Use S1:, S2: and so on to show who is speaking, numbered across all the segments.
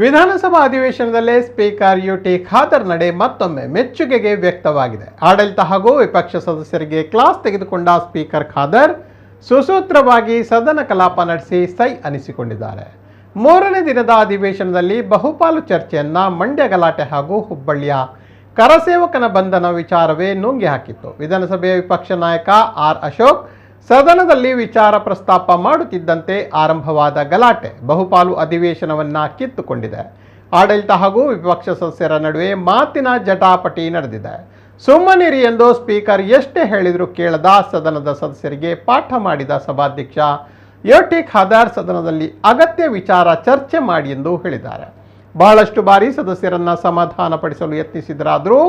S1: ವಿಧಾನಸಭಾ ಅಧಿವೇಶನದಲ್ಲೇ speaker UT Khader ನಡೆ ಮತ್ತೊಮ್ಮೆ ಮೆಚ್ಚುಗೆಗೆ ವ್ಯಕ್ತವಾಗಿದೆ. ಆಡಳಿತ ಹಾಗೂ ವಿಪಕ್ಷ ಸದಸ್ಯರಿಗೆ ಕ್ಲಾಸ್ ತೆಗೆದುಕೊಂಡ ಸ್ಪೀಕರ್ ಖಾದರ್ ಸುಸೂತ್ರವಾಗಿ ಸದನ ಕಲಾಪ ನಡೆಸಿ ಸೈ ಅನಿಸಿಕೊಂಡಿದ್ದಾರೆ. ಮೂರನೇ ದಿನದ ಅಧಿವೇಶನದಲ್ಲಿ ಬಹುಪಾಲು ಚರ್ಚೆಯನ್ನ ಮಂಡ್ಯ ಗಲಾಟೆ ಹಾಗೂ ಹುಬ್ಬಳ್ಳಿಯ ಕರಸೇವಕನ ಬಂಧನ ವಿಚಾರವೇ ನುಂಗಿ ಹಾಕಿತ್ತು. ವಿಧಾನಸಭೆಯ ವಿಪಕ್ಷ ನಾಯಕ ಆರ್ ಅಶೋಕ್ ಸದನದಲ್ಲಿ ವಿಚಾರ ಪ್ರಸ್ತಾಪ ಮಾಡುತ್ತಿದ್ದಂತೆ ಆರಂಭವಾದ ಗಲಾಟೆ ಬಹುಪಾಲು ಅಧಿವೇಶನವನ್ನ ಕಿತ್ತುಕೊಂಡಿದೆ. ಆಡಳಿತ ಹಾಗೂ ವಿಪಕ್ಷ ಸದಸ್ಯರ ನಡುವೆ ಮಾತಿನ ಜಟಾಪಟಿ ನಡೆದಿದೆ. ಸುಮ್ಮನಿರಿ ಎಂದು ಸ್ಪೀಕರ್ ಎಷ್ಟೇ ಹೇಳಿದರೂ ಕೇಳದ ಸದನದ ಸದಸ್ಯರಿಗೆ ಪಾಠ ಮಾಡಿದ ಸಭಾಧ್ಯಕ್ಷ ಯೋಟಿ ಖಾದಾರ್ ಸದನದಲ್ಲಿ ಅಗತ್ಯ ವಿಚಾರ ಚರ್ಚೆ ಮಾಡಿ ಎಂದು ಹೇಳಿದ್ದಾರೆ. ಬಹಳಷ್ಟು ಬಾರಿ ಸದಸ್ಯರನ್ನ ಸಮಾಧಾನಪಡಿಸಲು ಯತ್ನಿಸಿದರಾದರೂ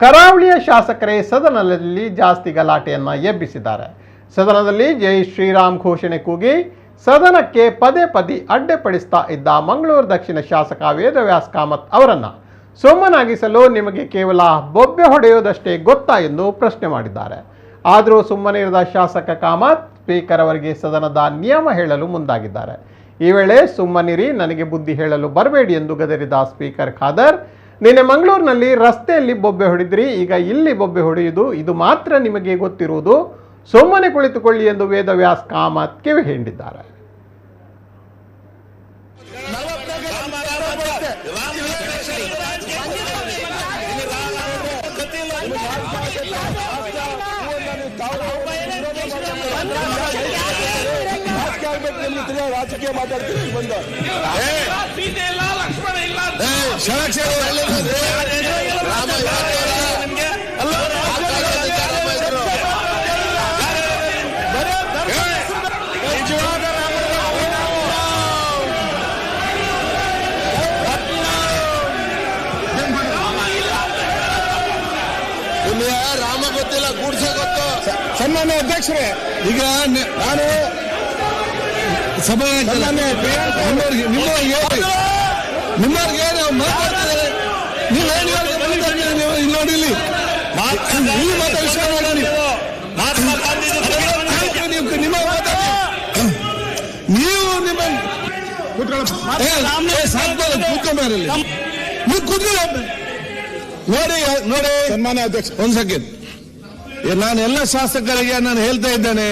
S1: ಕರಾವಳಿಯ ಶಾಸಕರೇ ಸದನದಲ್ಲಿ ಜಾಸ್ತಿ ಗಲಾಟೆಯನ್ನ ಎಬ್ಬಿಸಿದ್ದಾರೆ. ಸದನದಲ್ಲಿ ಜೈ ಶ್ರೀರಾಮ್ ಘೋಷಣೆ ಕೂಗಿ ಸದನಕ್ಕೆ ಪದೇ ಪದೇ ಅಡ್ಡೆಪಡಿಸ್ತಾ ಇದ್ದ ಮಂಗಳೂರು ದಕ್ಷಿಣ ಶಾಸಕ ವೇದವ್ಯಾಸ್ ಕಾಮತ್ ಅವರನ್ನ ಸುಮ್ಮನಾಗಿಸಲು ನಿಮಗೆ ಕೇವಲ ಬೊಬ್ಬೆ ಹೊಡೆಯುವುದಷ್ಟೇ ಗೊತ್ತಾ ಎಂದು ಪ್ರಶ್ನೆ ಮಾಡಿದ್ದಾರೆ. ಆದರೂ ಸುಮ್ಮನೆ ಇರದ ಶಾಸಕ ಕಾಮತ್, ಸ್ಪೀಕರ್ ಅವರಿಗೆ ಸದನದ ನಿಯಮ ಹೇಳಲು ಮುಂದಾಗಿದ್ದಾರೆ. ಈ ವೇಳೆ ಸುಮ್ಮನಿರಿ, ನನಗೆ ಬುದ್ಧಿ ಹೇಳಲು ಬರಬೇಡಿ ಎಂದು ಗದರಿದ ಸ್ಪೀಕರ್ ಖಾದರ್, ನಿನ್ನೆ ಮಂಗಳೂರಿನಲ್ಲಿ ರಸ್ತೆಯಲ್ಲಿ ಬೊಬ್ಬೆ ಹೊಡೆದ್ರಿ, ಈಗ ಇಲ್ಲಿ ಬೊಬ್ಬೆ ಹೊಡೆಯುವುದು, ಇದು ಮಾತ್ರ ನಿಮಗೆ ಗೊತ್ತಿರುವುದು ಸುಮ್ಮನೆ ಕುಳಿತುಕೊಳ್ಳಿ ಎಂದು ವೇದವ್ಯಾಸ್ ಕಾಮತ್ ಕಿವಿ ಹಿಂಡಿದ್ದಾರೆ
S2: ರಾಜಕೀಯ ಮಾತಾಡ್ತೀನಿ ಬಂದ
S3: ಲಕ್ಷ್ಮಣ ಇಲ್ಲ
S2: ಸನ್ಮಾನ್ಯ ಅಧ್ಯಕ್ಷರೇ
S4: ಈಗ
S2: ನಾನು
S4: ಸಭೆ ನಿಮ್ಮವ್ರಿಗೆ ಮಾತಾಡ್ತಿದ್ದಾರೆ ನೀವು ಹೇಳಿ ಅವ್ರಿಗೆ ನೀವು ಇಲ್ಲಿ ನೋಡಿ ಇಲ್ಲಿ. ನೀವು. ಮಾತಾಡ ವಿಷಯ ನೋಡಿ ನಿಮ್ಮ ನೀವು ನಿಮ್ಮ. ನೀವು ಕೂತ್ಕೊಳ್ಳಿ. ನೋಡಿ ನೋಡಿ.
S2: ಸನ್ಮಾನ್ಯ ಅಧ್ಯಕ್ಷ
S4: ಒಂದ್ ಸೆಕೆಂಡ್ ನಾನು ಎಲ್ಲ ಶಾಸಕರಿಗೆ ನಾನು ಹೇಳ್ತಾ ಇದ್ದೇನೆ.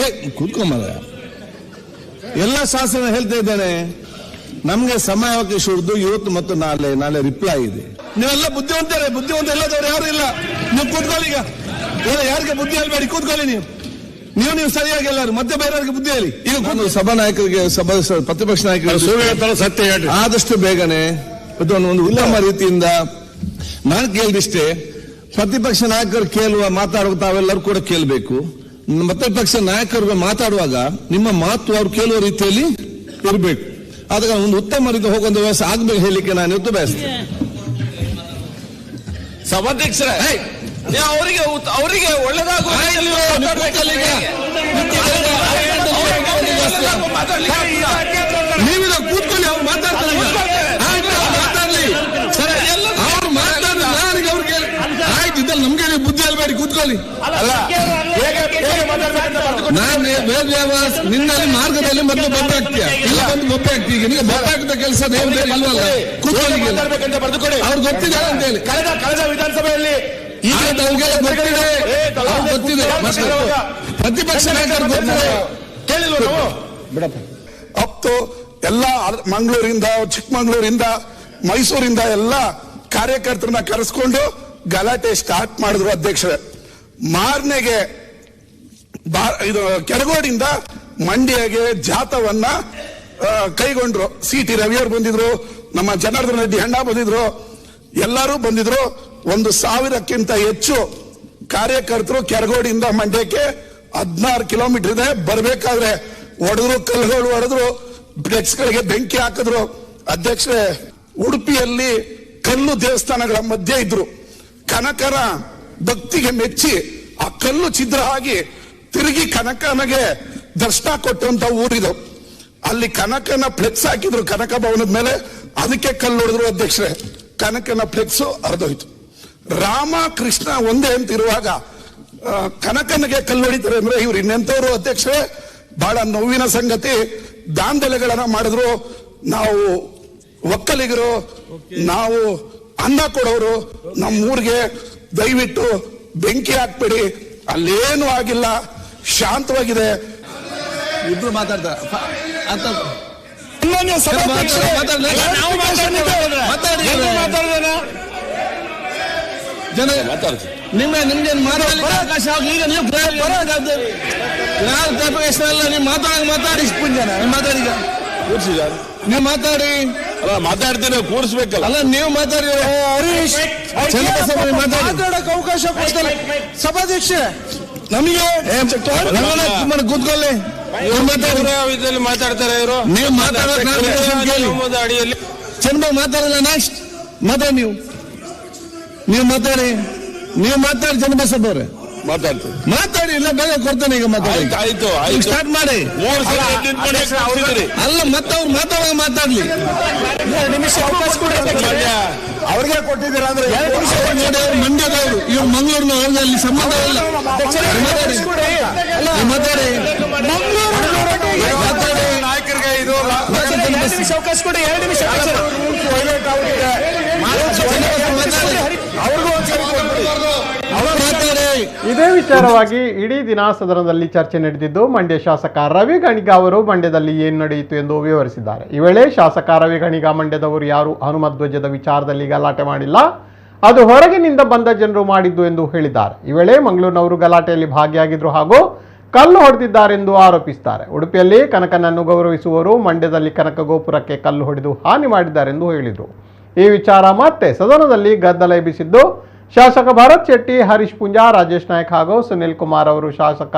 S4: ಏ ಕೂತ್ಕೊಂಬಲ್ಲ ಎಲ್ಲ ಶಾಸನ ಹೇಳ್ತಾ ಇದ್ದೇನೆ ನಮ್ಗೆ ಸಮಯಾವಕಾಶ ಹಿಡಿದು ಇವತ್ತು ಮತ್ತು ನಾಳೆ ನಾಳೆ ರಿಪ್ಲೈ ಇದೆ. ನೀವೆಲ್ಲ ಬುದ್ಧಿವಂತರೇ ಬುದ್ಧಿವಂತ ಇಲ್ಲದವ್ರು ಯಾರು ಇಲ್ಲ. ನೀವು ಕೂತ್ಕೊಳ್ಳಿ ಈಗ. ಯಾರಿಗೆ ಬುದ್ಧಿ ಹೇಳ್ಬೇಡಿ ಕೂತ್ಕೊಳ್ಳಿ ನೀವು. ನೀವು ನೀವು ಸರಿಯಾಗಿ ಎಲ್ಲರೂ ಮತ್ತೆ ಬೇರೆಯವ್ರಿಗೆ ಬುದ್ಧಿ ಹೇಳಿ. ಈಗ ಒಂದು ಸಭಾ ನಾಯಕರಿಗೆ ಸಭಾ ಪ್ರತಿಪಕ್ಷ ನಾಯಕರಿಗೆ
S3: ಸತ್ಯ ಹೇಳಿ
S4: ಆದಷ್ಟು ಬೇಗನೆ ಅದು ಒಂದು ಉತ್ತಮ ರೀತಿಯಿಂದ ನಾನು ಕೇಳಿದಿಷ್ಟೇ ಪ್ರತಿಪಕ್ಷ ನಾಯಕರು ಕೇಳುವ ಮಾತಾಡುವ ತಾವೆಲ್ಲರೂ ಕೂಡ ಕೇಳಬೇಕು. ಪ್ರತಿಪಕ್ಷ ನಾಯಕರು ಮಾತಾಡುವಾಗ ನಿಮ್ಮ ಮಾತು ಅವ್ರು ಕೇಳುವ ರೀತಿಯಲ್ಲಿ ಇರಬೇಕು. ಆದಾಗ ಒಂದು ಉತ್ತಮ ರೀತಿ ಹೋಗುವಂತ ವ್ಯವಸ್ಥೆ ಆಗ್ಬೇಕು ಹೇಳಲಿಕ್ಕೆ ನಾನು ಇವತ್ತು ಬಯಸ್ತೇನೆ.
S3: ಸಭಾಧ್ಯಕ್ಷರೇ ಅವರಿಗೆ ಅವರಿಗೆ ಒಳ್ಳೇದಾಗುವ ಮಾತಾಡ್ಲಿಕ್ಕೆ ಆಗ್ತದಾ?
S4: ನೀವಿಲ್ಲ ಕೂತ್ಕೊಳ್ಳಿ ಅವ್ರು ಮಾತಾಡ್ತಾರೆ ಈಗ. ಆಯ್ತು, ಅವ್ರು ಮಾತಾಡ್ಲಿ ಸರಿ ಅವ್ರು ಮಾತಾಡ್ಲಿ ನಾನೀಗ ಅವ್ರು ಕೇಳಿ ಇದ್ದಲ್ಲಿ ನಮ್ಗೆ ನೀವು ಬುದ್ಧಿ ಹೇಳ್ಬೇಡಿ ಕೂತ್ಕೊಳ್ಳಿ. ನಾನು ವೇದವ್ಯಾಸ ನಿನ್ನಲ್ಲಿ ಮಾರ್ಗದಲ್ಲಿ ಮೊದಲು ಬೊಬ್ಬೆ ಹಾಕ್ತೀಯ? ಇಲ್ಲ ಬಂದು ಬೊಬ್ಬೆ ಹಾಕ್ತೀಯ? ಈಗ ನಿನಗೆ ಬೊಬ್ಬೆ ಹಾಕಿದ ಕೆಲಸ ದೇವ್ರ ಬೇರೆ ಇಲ್ವಲ್ಲ? ಕೂತ್ಕೊಳ್ಳಿ ಅವ್ರು ಗೊತ್ತಿದ್ದಾರೆ ಅಂತ ಹೇಳಿ.
S3: ಕಳೆದ ಕಳೆದ ವಿಧಾನಸಭೆಯಲ್ಲಿ
S4: ಈಗ ಅವ್ರಿಗೆಲ್ಲ ಗೊತ್ತಿದೆ. ಅವ್ರು ಗೊತ್ತಿದೆ. ಪ್ರತಿಪಕ್ಷ ನಾಯಕರು ಗೊತ್ತಿದೆ.
S3: ಕೇಳಿಲ್ವ ನಾವು?
S2: ಬಿಡಪ್ಪ. ಅಪ್ತು ಎಲ್ಲ ಮಂಗಳೂರಿಂದ ಚಿಕ್ಕಮಂಗ್ಳೂರಿಂದ ಮೈಸೂರಿಂದ ಎಲ್ಲ ಕಾರ್ಯಕರ್ತರನ್ನ ಕರೆಸ್ಕೊಂಡು ಗಲಾಟೆ ಸ್ಟಾರ್ಟ್ ಮಾಡಿದ್ರು ಅಧ್ಯಕ್ಷರೇ. ಮಾರನೆಗೆ ಇದು ಕೆರಗೋಡಿಂದ ಮಂಡ್ಯಗೆ ಜಾಥವನ್ನ ಕೈಗೊಂಡ್ರು. ಸಿ ಟಿ ರವಿಯವರು ಬಂದಿದ್ರು, ನಮ್ಮ ಜನಾರ್ದನ ರೆಡ್ಡಿ ಅಣ್ಣ ಬಂದಿದ್ರು, ಎಲ್ಲರೂ ಬಂದಿದ್ರು. ಒಂದು ಸಾವಿರಕ್ಕಿಂತ ಹೆಚ್ಚು ಕಾರ್ಯಕರ್ತರು ಕೆರಗೋಡಿಯಿಂದ ಮಂಡ್ಯಕ್ಕೆ ಹದಿನಾರು ಕಿಲೋಮೀಟರ್ ಇದೆ, ಬರಬೇಕಾದ್ರೆ ಒಡೆದ್ರು ಕಲ್ಲುಗಳು ಹೊಡೆದ್ರು ಗಳಿಗೆ ಬೆಂಕಿ ಹಾಕಿದ್ರು. ಅಧ್ಯಕ್ಷರೇ, ಉಡುಪಿಯಲ್ಲಿ ಕಲ್ಲು ದೇವಸ್ಥಾನಗಳ ಮಧ್ಯೆ ಇದ್ರು. ಕನಕನ ಭಕ್ತಿಗೆ ಮೆಚ್ಚಿ ಆ ಕಲ್ಲು ಛಿದ್ರ ಆಗಿ ತಿರುಗಿ ಕನಕನಗೆ ದರ್ಶನ ಕೊಟ್ಟಂತ ಊರಿದು. ಅಲ್ಲಿ ಕನಕನ ಫ್ಲೆಕ್ಸ್ ಹಾಕಿದ್ರು ಕನಕ ಭವನದ ಮೇಲೆ. ಅದಕ್ಕೆ ಕಲ್ಲು ಹೊಡೆದ್ರು ಅಧ್ಯಕ್ಷರೇ. ಕನಕನ ಫ್ಲೆಕ್ಸ್ ಹರಿದೋಯ್ತು. ರಾಮ ಕೃಷ್ಣ ಒಂದೇ ಅಂತ ಇರುವಾಗ ಕನಕನಿಗೆ ಕಲ್ಲು ಹೊಡಿತಾರೆ ಅಂದ್ರೆ ಇವ್ರು ಇನ್ನೆಂತವ್ರು ಅಧ್ಯಕ್ಷರೇ? ಬಹಳ ನೋವಿನ ಸಂಗತಿ. ದಾಂಧಲೆಗಳನ್ನ ಮಾಡಿದ್ರು. ನಾವು ಒಕ್ಕಲಿಗರು, ನಾವು ಅನ್ನ ಕೊಡೋರು ನಮ್ಮ ಊರಿಗೆ ದಯವಿಟ್ಟು ಬೆಂಕಿ ಹಾಕ್ಬೇಡಿ. ಅಲ್ಲೇನು ಆಗಿಲ್ಲ. ಶಾಂತವಾಗಿದೆ.
S4: ಇಬ್ರು ಮಾತಾಡ್ತಾರೆ. ಜನ ನಿಮ್ಮ ನಿಮ್ಗೆ ಮಾತಾಡ್ಲಿಕ್ಕೆ ಅವಕಾಶ ಆಗ್ಲಿ. ಈಗ ನೀವು ನೀವು ಮಾತಾಡಂಗ್ ಮಾತಾಡಿ. ನೀವು ಮಾತಾಡಿ. ಈಗ ನೀವು ಮಾತಾಡಿ.
S3: ಅಲ್ಲ ಮಾತಾಡ್ತೇನೆ ಕೂರಿಸ್ಬೇಕಲ್ಲ.
S4: ಅಲ್ಲ ನೀವು ಮಾತಾಡಿ. ಹರೀಶ್ ಚನ್ನಬಸಪ್ಪ ನೀವು ಮಾತಾಡಿ.
S5: ಮಾತಾಡಕ್ ಅವಕಾಶ ಕೊಡ್ತಾರೆ ಸಭಾಧ್ಯಕ್ಷ
S4: ನಮಗೆ ಕೂತ್ಕೊಳ್ಳಿ.
S3: ಇದರಲ್ಲಿ ಮಾತಾಡ್ತಾರೆ ಇವರು?
S4: ನೀವು ಮಾತಾಡೋದು
S3: ಅಡಿಯಲ್ಲಿ?
S4: ಚಂದ್ರಬಾಬು ಮಾತಾಡಲ್ಲ ನೆಕ್ಸ್ಟ್ ಮಾತಾಡಿ ನೀವು. ನೀವು ಮಾತಾಡಿ. ನೀವು ಮಾತಾಡಿ ಚನ್ನಬಸಪ್ಪ ಅವ್ರೆ.
S3: ಮಾತಾಡ್ತೀವಿ
S4: ಮಾತಾಡಿ ಇಲ್ಲ ಬೇಗ ಕೊಡ್ತೇನೆ ಈಗ ಮಾತಾಡಿ
S3: ಆಯ್ತು ಆಯ್ತು
S4: ಸ್ಟಾರ್ಟ್ ಮಾಡಿ
S3: ಮೂರು ಸಲ
S4: ಅಲ್ಲ ಮತ್ತೆ ಅವ್ರು ಮಾತಾಡುವಾಗ ಮಾತಾಡ್ಲಿ
S5: ನಿಮಿಷ ಅವಕಾಶ ಅವ್ರಿಗೆ ಕೊಟ್ಟಿದ್ದೀರಾ ಅಂದ್ರೆ
S4: ಮಂಡ್ಯದವರು ಇವ್ರು ಮಂಗಳೂರಿನ ಅಲ್ಲಿ ಸಂಬಂಧ ಇಲ್ಲ ಮಾತಾಡಿ ಮಾತಾಡಿ ಮಾತಾಡಿ
S3: ನಾಯಕರಿಗೆ ಇದು
S5: ಅವಕಾಶ ಕೊಡಿ ಎರಡು ನಿಮಿಷ ಅವಕಾಶ ಅವ್ರಿಗೂ ಒಂದ್ಸರಿ ಕೊಟ್ಬಿಡಿ
S4: ಅವ್ರು ಮಾತಾಡಿ
S1: ಇದೇ ವಿಚಾರವಾಗಿ ಇಡೀ ದಿನ ಸದನದಲ್ಲಿ ಚರ್ಚೆ ನಡೆದಿದ್ದು, ಮಂಡ್ಯ ಶಾಸಕ ರವಿ ಗಣಿಗ ಅವರು ಮಂಡ್ಯದಲ್ಲಿ ಏನು ನಡೆಯಿತು ಎಂದು ವಿವರಿಸಿದ್ದಾರೆ. ಈ ವೇಳೆ ಶಾಸಕ ರವಿ ಗಣಿಗ ಮಂಡ್ಯದವರು ಯಾರು? ಹನುಮಧ್ವಜದ ವಿಚಾರದಲ್ಲಿ ಗಲಾಟೆ ಮಾಡಿಲ್ಲ. ಅದು ಹೊರಗಿನಿಂದ ಬಂದ ಜನರು ಮಾಡಿದ್ದು ಎಂದು ಹೇಳಿದ್ದಾರೆ. ಈ ವೇಳೆ ಮಂಗಳೂರಿನವರು ಗಲಾಟೆಯಲ್ಲಿ ಭಾಗಿಯಾಗಿದ್ರು ಹಾಗೂ ಕಲ್ಲು ಹೊಡೆದಿದ್ದಾರೆಂದು ಆರೋಪಿಸುತ್ತಾರೆ ಉಡುಪಿಯಲ್ಲಿ ಕನಕನನ್ನು ಗೌರವಿಸುವವರು ಮಂಡ್ಯದಲ್ಲಿ ಕನಕ ಗೋಪುರಕ್ಕೆ ಕಲ್ಲು ಹೊಡೆದು ಹಾನಿ ಮಾಡಿದ್ದಾರೆಂದು ಹೇಳಿದರು. ಈ ವಿಚಾರ ಮತ್ತೆ ಸದನದಲ್ಲಿ ಗದ್ದಲ ಎಬ್ಬಿಸಿದ್ದು ಶಾಸಕ ಭರತ್ ಶೆಟ್ಟಿ, ಹರೀಶ್ ಪುಂಜಾ, ರಾಜೇಶ್ ನಾಯಕ್ ಹಾಗೂ ಸುನಿಲ್ ಕುಮಾರ್ ಅವರು ಶಾಸಕ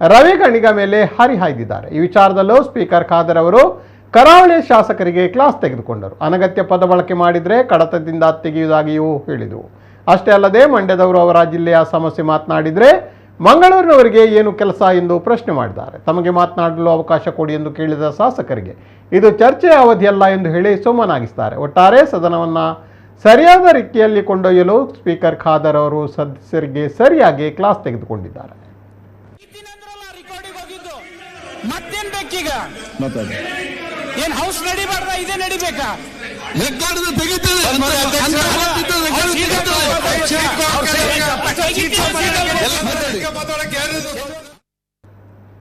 S1: ರವಿ ಗಣಿಗ ಮೇಲೆ ಹರಿಹಾಯ್ದಿದ್ದಾರೆ ಈ ವಿಚಾರದಲ್ಲೂ ಸ್ಪೀಕರ್ ಖಾದರ್ ಅವರು ಕರಾವಳಿ ಶಾಸಕರಿಗೆ ಕ್ಲಾಸ್ ತೆಗೆದುಕೊಂಡರು. ಅನಗತ್ಯ ಪದ ಬಳಕೆ ಮಾಡಿದರೆ ಕಡತದಿಂದ ತೆಗೆಯುವುದಾಗಿಯೂ ಹೇಳಿದರು. ಅಷ್ಟೇ ಅಲ್ಲದೆ ಮಂಡ್ಯದವರು ಅವರ ಜಿಲ್ಲೆಯ ಸಮಸ್ಯೆ ಮಾತನಾಡಿದರೆ ಮಂಗಳೂರಿನವರಿಗೆ ಏನು ಕೆಲಸ ಎಂದು ಪ್ರಶ್ನೆ ಮಾಡಿದ್ದಾರೆ. ತಮಗೆ ಮಾತನಾಡಲು ಅವಕಾಶ ಕೊಡಿ ಎಂದು ಕೇಳಿದ ಶಾಸಕರಿಗೆ, ಇದು ಚರ್ಚೆಯ ಅವಧಿಯಲ್ಲ ಎಂದು ಹೇಳಿ ಸುಮ್ಮನಾಗಿಸ್ತಾರೆ ಒಟ್ಟಾರೆ ಸದನವನ್ನು ಸರಿಯಾದ ರೀತಿಯಲ್ಲಿ ಕೊಂಡೊಯ್ಯಲು ಸ್ಪೀಕರ್ ಖಾದರ್ ಅವರು ಸದಸ್ಯರಿಗೆ ಸರಿಯಾಗಿ ಕ್ಲಾಸ್ ತೆಗೆದುಕೊಂಡಿದ್ದಾರೆ.
S5: ರೆಕಾರ್ಡಿಂಗ್ ಹೋಗಿದ್ದು. ಮತ್ತೇನ್ ಬೇಕೀಗ? ಏನ್ ಹೌಸ್ ನಡಿಬಾರ್ದ? ಇದೇ ನಡಿಬೇಕಾ?
S4: ರೆಕಾರ್ಡ್ ತೆಗಿತೇವೆ ಅಂತ-